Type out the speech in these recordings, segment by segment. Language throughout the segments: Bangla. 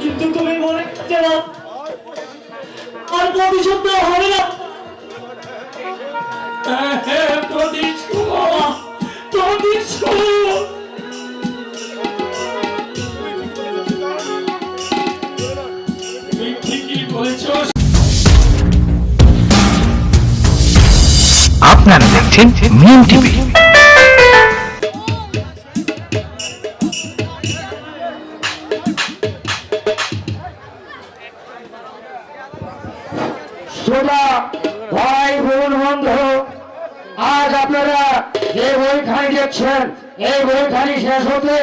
কিন্তু তুমি মনে যাও আর প্রতিশোধ হবে না। হ্যাঁ, বলেছ। আপনারা দেখছেন মিম টিভি। যে বইখানি দেখছেন, এই বইখানি শেষ হতে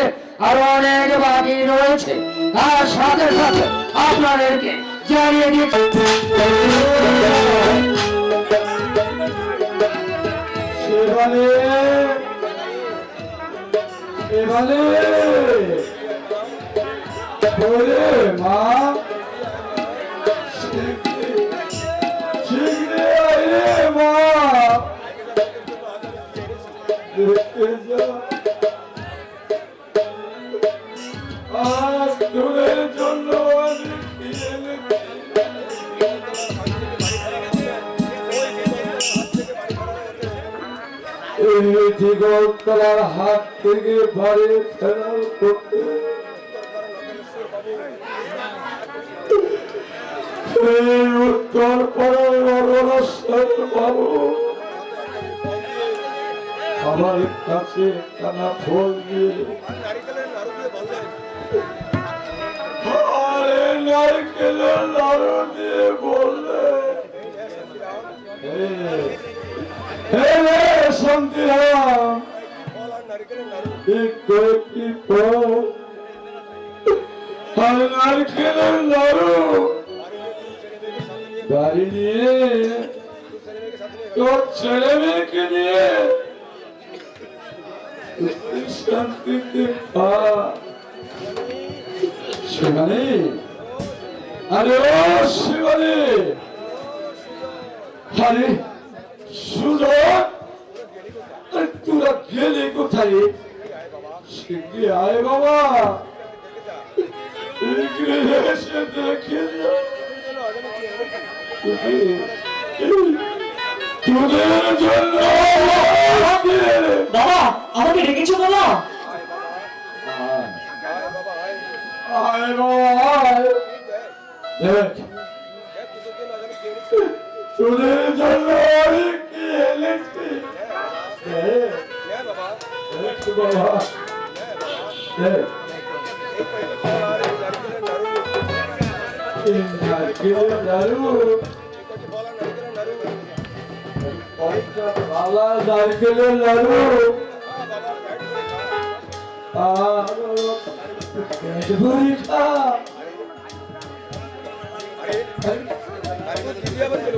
আরও অনেক বাকি রয়েছে। তার সাথে সাথে আপনাদেরকে জানিয়ে দিচ্ছি বলে মা দিগন্তরার হাত থেকে বাড়ি ফেরার করতে উত্তর পাড়ার বাবু আমার কাছে কানা ফল দিয়ে আরে নারকেলের নাড়ু দিয়ে বললে। শান্তিরাম কয়েকটি পর আর নারকেলের নাড়ু গাড়ি নিয়ে, তোর ছেলে মেয়েকে নিয়ে শিবানী? আরে ও শিবানী! আরে আরে তোরা গেলে কোথায়? শিগগি আয় বাবা। তোদের- জন্য আমাকে ডেকেছো বাবা আয় বাবা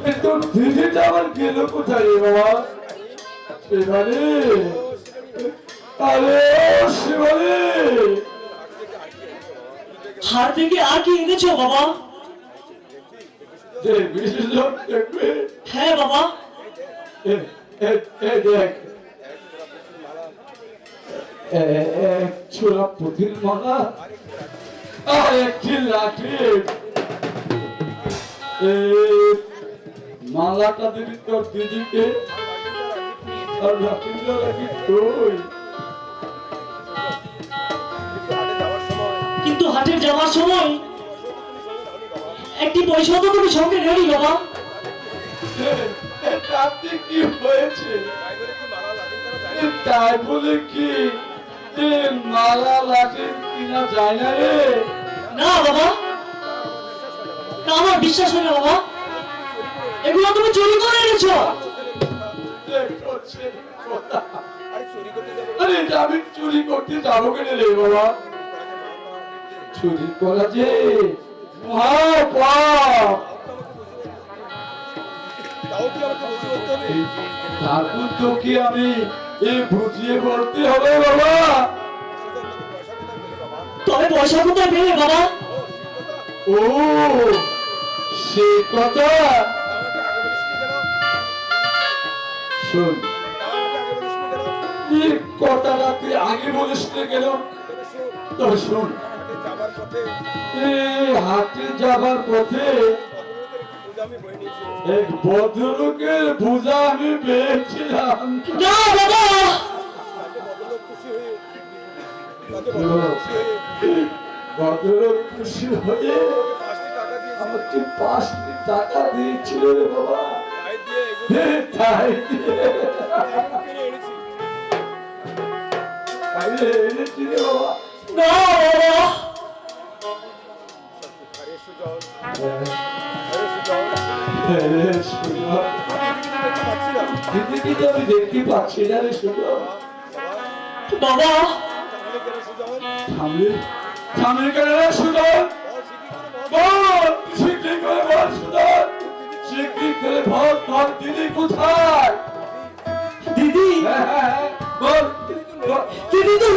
কিন্তু দিদিটা আবার গেল কোথায় বাবা? শিবানী আরে শিবানী হার থেকে আর কি এনেছো বাবা হ্যাঁ বাবা দেখ। এক পুঁথির আর একটি মালাটা দিবি তোর দিদিকে আর লাঠিটা রাখি তুই কিন্তু হাটের যাওয়ার সময় একটি পয়সা তো তুমি সঙ্গে নেই বাবা। তাতে কি হয়েছে? তাই বলে কি? এ মালা লাঠি কিনা যায় না রে। না বাবা। না আমার বিশ্বাস হয় না বাবা। এগুলো তুমি চুরি করে এনেছো। আরে এটা আমি চুরি করতে যাব কেন রে বাবা? চুরি করা যে ঠাকুর তো কি আমি এ বুঝিয়ে বলতে হবে বাবা? তবে পয়সা কোথায় পেলে বাবা? ও সে কথা? শোন এই কথাটা তুই আগে বলিস কেন? তবে শোন এই হাটে যাবার পথে এক ভদ্রলোকের পূজা আমি পেয়েছিলাম। না বাবা! ভদ্রলোক খুশি হয়ে আমাকে পাঁচটি টাকা দিয়েছিল রে বাবা। তাই এনেছি রে বাবা। না দিদিকে আমি দেখতে পাচ্ছি না রে সুন্দর বাবা সামনে সামনে কেন রে সুন্দর বল শিগগিরি করে বল সুন্দর শিগগিরি করে বল তোর দিদি কোথায়? দিদি? হ্যাঁ, হ্যাঁ, হ্যাঁ, বল। দিদি তো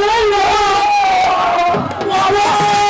বাবা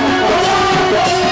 নিচে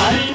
Hari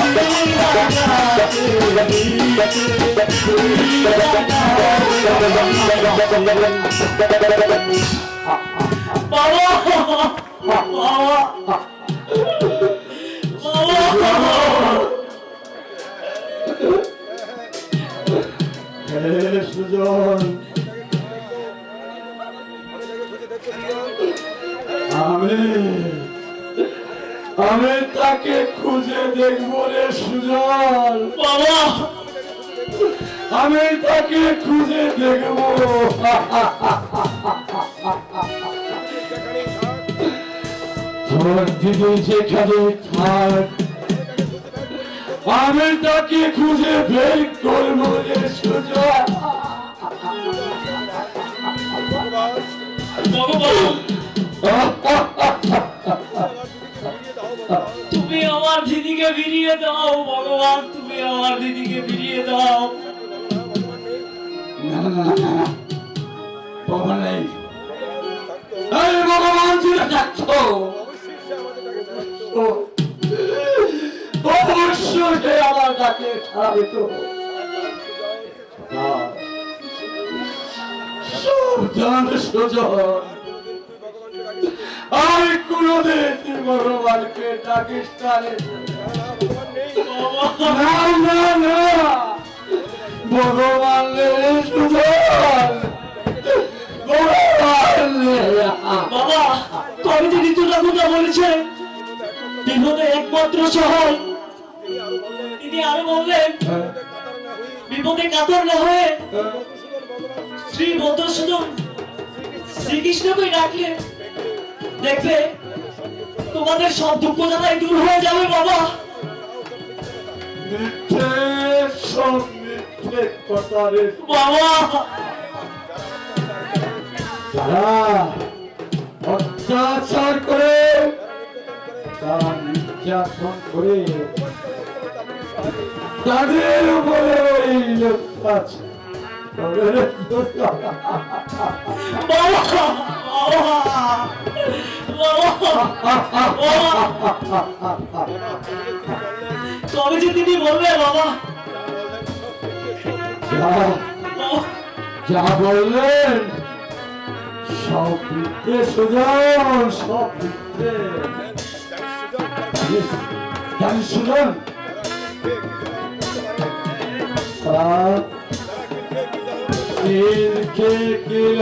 নিচে ছবিতে তার নিচে আরও বাড়ি তাকে খুঁজে দেখব রে সুজন বাবা! আমি তাকে খুঁজে দেখব। তোর দিদি যেখানে থাক আমি তাকে খুঁজে বের করব রে সুজন ভগবান ফিরিয়ে দাও ভগবান তুমি আমার দিদিকে ফিরিয়ে দাও। সুজন আর কোনদিন ভগবানকে ডাকিস শ্রী মধুসূদন শ্রীকৃষ্ণকে ডাকলে দেখবে তোমাদের সব দুঃখ জ্বালাই দূর হয়ে যাবে বাবা সব মিথ্যে কথা রে বাবা! তারা অত্যাচার করে তারা নির্যাতন করে তাদের উপরে ওই কবে যে তিনি বলবে বাবা!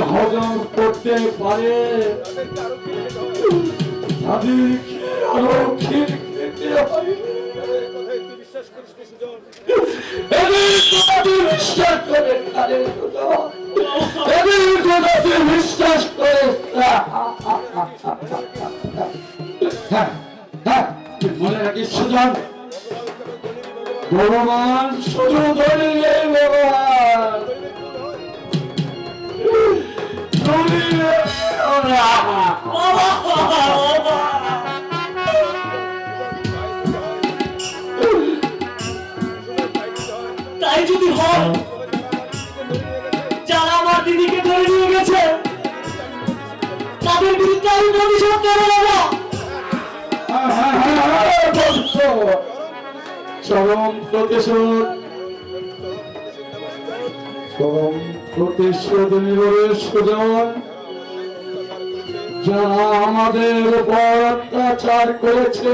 হজম করতে পারে তাদেরকে আরও খেতে কথাতে বিশ্বাস করে বিশ্বাস করে হ্যাঁ হ্যাঁ মনে রাখিস সুজন তাই যদি হয়, যারা আমার দিদিকে ধরে নিয়ে গেছে, তাদের বিরুদ্ধে আমি প্রতিশোধ। নেব বাবা যারা আমাদের উপর অত্যাচার করেছে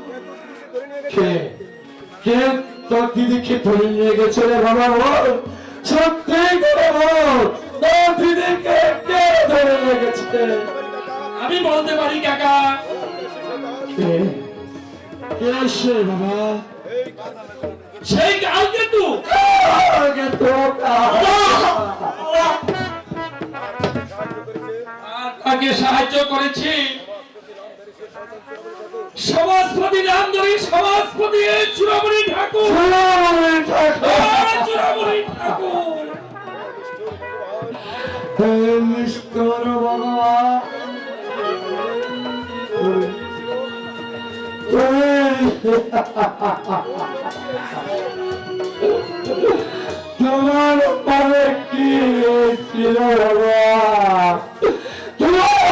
কে? কে? তোর দিদিকে ধরে নিয়ে গেছে রে বাবা বল সত্যি করে বল তোর দিদিকে কে ধরে নিয়ে গেছে? আমি বলতে পারি কাকা। কে? কে সে বাবা? সেই কালকে তু আগে তো তাকে সাহায্য করেছি। সমাজপতি নামদারি সমাজপতি চূড়ামণি ঠাকুর। চূড়ামণি ঠাকুর। নিষ্ঠুর বাবা। তোমার পরে কি ছিল বাবা? তোমার?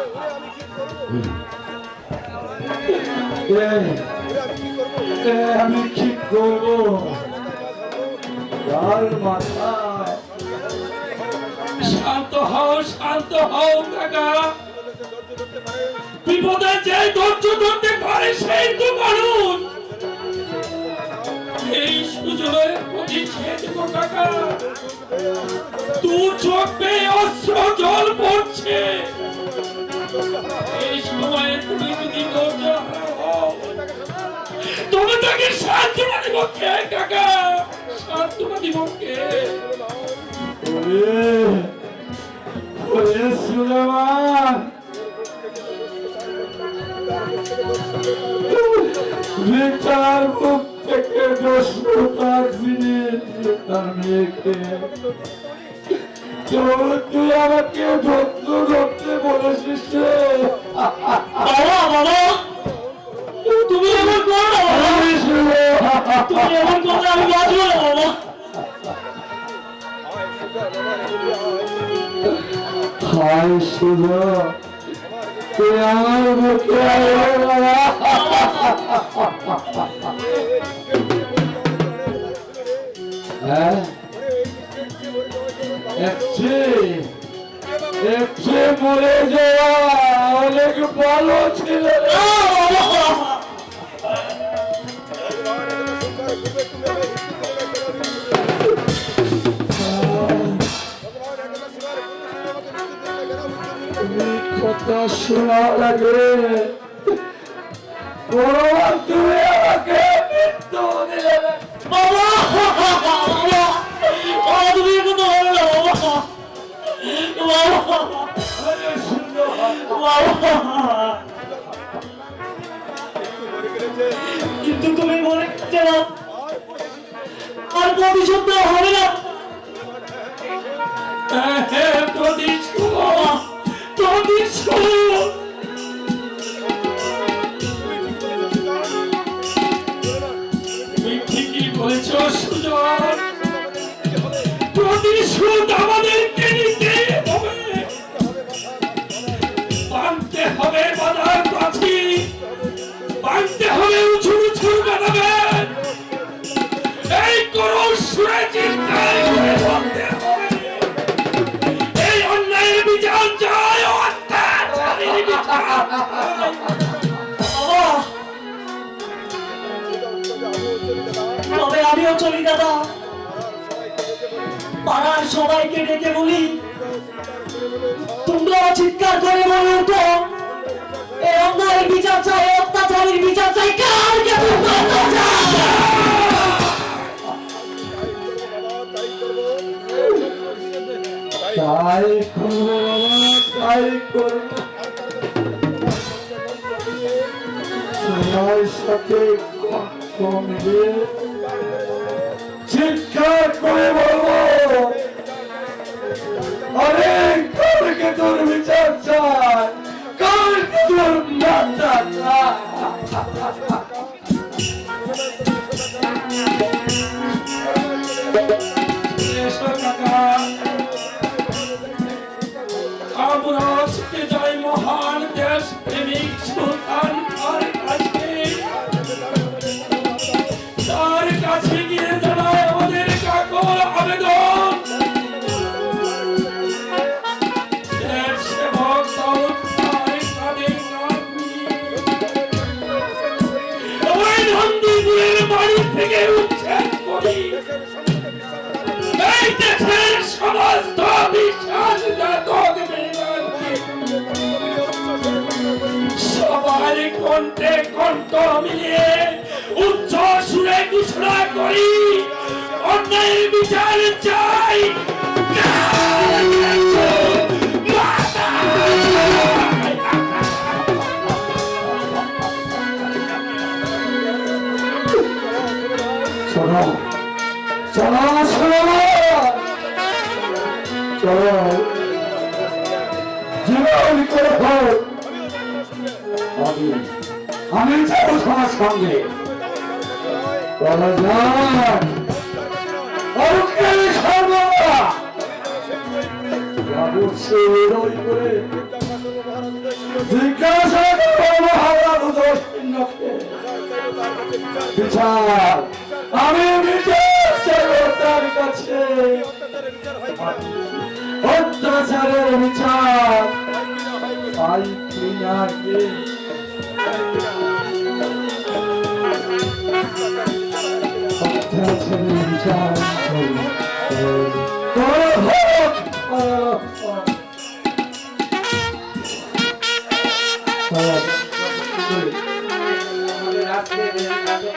আমি কি করব। কার মাথায়? শান্ত হও শান্ত হও, কাকা। বিপদে যে ধৈর্য ধরতে পারে, সেই তো মানুষ। এই সুযোগের প্রতি ছেদ কাকা। দু চোখ বেয়ে অস্ত্র জল পড়ছে। এই সময়ে তুমি যদি ধৈর্য হারা তাকে সান্ত্বনা দিব কে বিচার মুখ থেকে দস্যুতা ফিরিয়ে দিয়ে তার মেয়েকে। আমাকে ধৈর্য ধরতে বলেছিস বাবা। তুমি এমন করো। না বাবা। তুমি এমন করলে আমি বাঁচবো না বাবা হায় তুই আমার মুখে হ্যাঁ? মরে যাওয়া অনেক ভালো ছিল। না, কথা শোনা লাগে। বাধার বাঁধতে হবে উঁচু উঁচু বানাবেন এই করুণ সুরে চিন্তায় এই অন্যায়ের বিচার চাই অত্যাচারের বিচার। তবে আমিও চলি দাদা। পাড়ার সবাইকে ডেকে বলি, তোমরা চিৎকার করে বলে উঠো এই অন্যায়ের বিচার চাই, অত্যাচারের বিচার কার কে তাই করব তাই করব। সবার সাথে মিলিয়ে চিৎকার করে বলব। কালকে তোর বিচার চাই কালকে তোর মাথা চাই এসো কণ্ঠে কণ্ঠ মিলিয়ে উচ্চ সুরে ঘোষণা করি। অন্যায়ের বিচার চাই। সঙ্গে। জিজ্ঞাসা করব মহারাজ দক্ষিণকে বিচার। আমি বিচার কাছে। অত্যাচারের বিচার। পাই কিনা কে অত্যাচারের বিচার করো